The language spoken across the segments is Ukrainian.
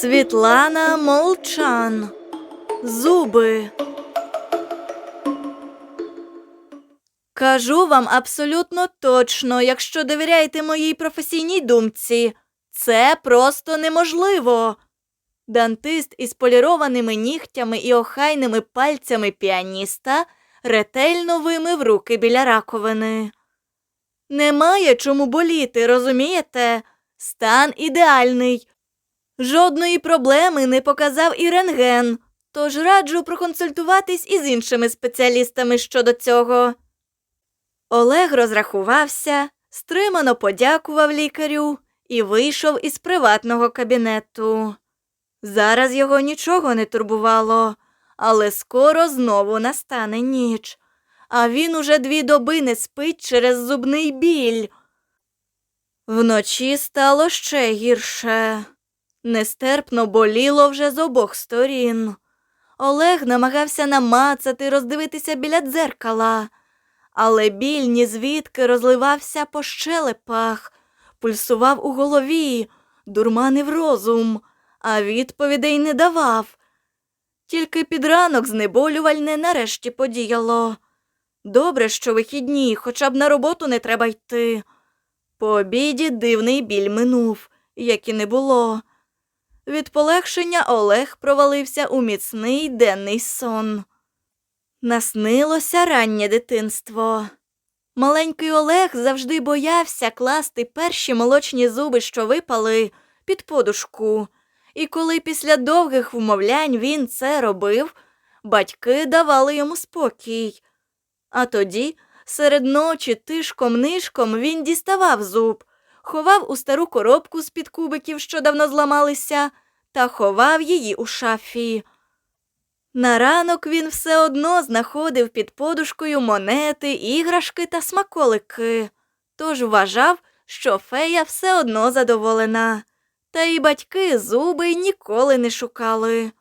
Світлана Молчан. Зуби. Кажу вам абсолютно точно, якщо довіряєте моїй професійній думці, це просто неможливо. Дантист із полірованими нігтями і охайними пальцями піаніста ретельно вимив руки біля раковини. Немає чому боліти, розумієте? Стан ідеальний. Жодної проблеми не показав і рентген, тож раджу проконсультуватись із іншими спеціалістами щодо цього. Олег розрахувався, стримано подякував лікарю і вийшов із приватного кабінету. Зараз його нічого не турбувало, але скоро знову настане ніч, а він уже дві доби не спить через зубний біль. Вночі стало ще гірше. Нестерпно боліло вже з обох сторін. Олег намагався намацати, роздивитися біля дзеркала, але біль ні звідки розливався по щелепах, пульсував у голові, дурманив розум, а відповідей не давав. Тільки під ранок знеболювальне нарешті подіяло. Добре, що вихідні, хоча б на роботу не треба йти. По обіді дивний біль минув, як і не було. Від полегшення Олег провалився у міцний денний сон. Наснилося раннє дитинство. Маленький Олег завжди боявся класти перші молочні зуби, що випали, під подушку. І коли після довгих вмовлянь він це робив, батьки давали йому спокій. А тоді, серед ночі, тишком-нишком він діставав зуб, ховав у стару коробку з-під кубиків, що давно зламалися, та ховав її у шафі. На ранок він все одно знаходив під подушкою монети, іграшки та смаколики, тож вважав, що фея все одно задоволена, та і батьки зуби ніколи не шукали.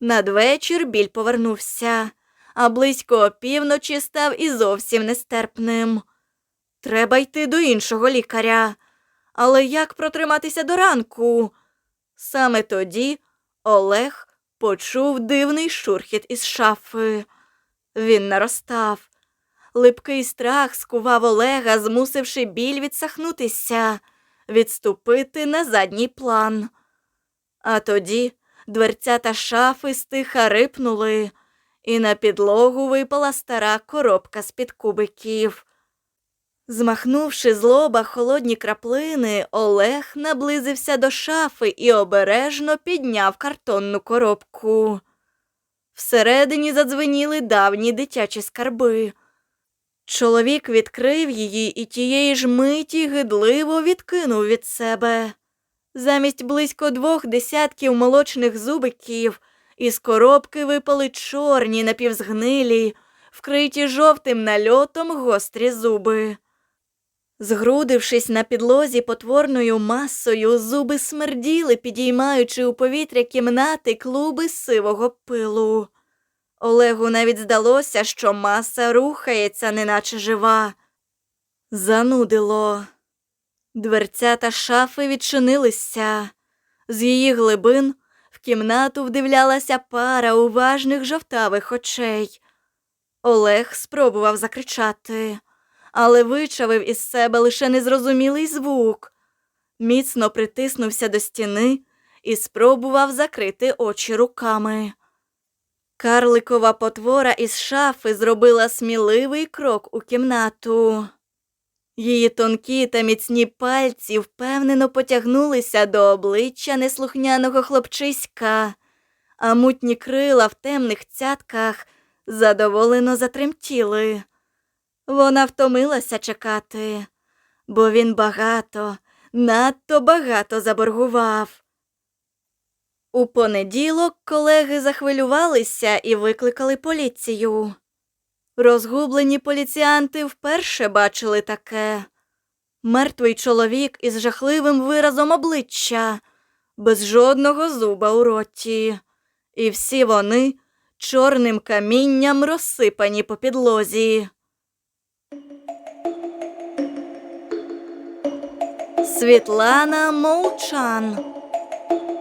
Надвечір біль повернувся, а близько опівночі став і зовсім нестерпним. Треба йти до іншого лікаря. Але як протриматися до ранку? Саме тоді Олег почув дивний шурхіт із шафи. Він наростав. Липкий страх скував Олега, змусивши біль відсахнутися, відступити на задній план. А тоді дверцята шафи стиха рипнули, і на підлогу випала стара коробка з-під кубиків. Змахнувши з лоба холодні краплини, Олег наблизився до шафи і обережно підняв картонну коробку. Всередині задзвеніли давні дитячі скарби. Чоловік відкрив її і тієї ж миті гидливо відкинув від себе. Замість близько двох десятків молочних зубиків із коробки випали чорні напівзгнилі, вкриті жовтим нальотом гострі зуби. Згрудившись на підлозі потворною масою, зуби смерділи, підіймаючи у повітря кімнати клуби сивого пилу. Олегу навіть здалося, що маса рухається, неначе жива. Занудило. Дверцята шафи відчинилися. З її глибин в кімнату вдивлялася пара уважних жовтавих очей. Олег спробував закричати але вичавив із себе лише незрозумілий звук, міцно притиснувся до стіни і спробував закрити очі руками. Карликова потвора із шафи зробила сміливий крок у кімнату. Її тонкі та міцні пальці впевнено потягнулися до обличчя неслухняного хлопчиська, а мутні крила в темних цятках задоволено затремтіли. Вона втомилася чекати, бо він багато, надто багато заборгував. У понеділок колеги захвилювалися і викликали поліцію. Розгублені поліціянти вперше бачили таке мертвий чоловік із жахливим виразом обличчя, без жодного зуба у роті, і всі вони чорним камінням розсипані по підлозі. Світлана Молчан.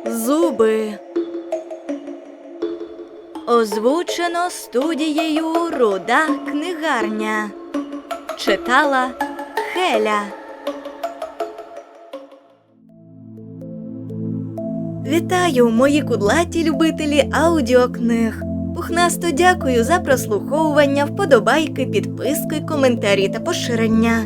Зуби. Озвучено студією Руда книгарня. Читала Хеля. Вітаю, мої кудлаті любителі аудіокниг. Пухнасто дякую за прослуховування, вподобайки, підписки, коментарі та поширення.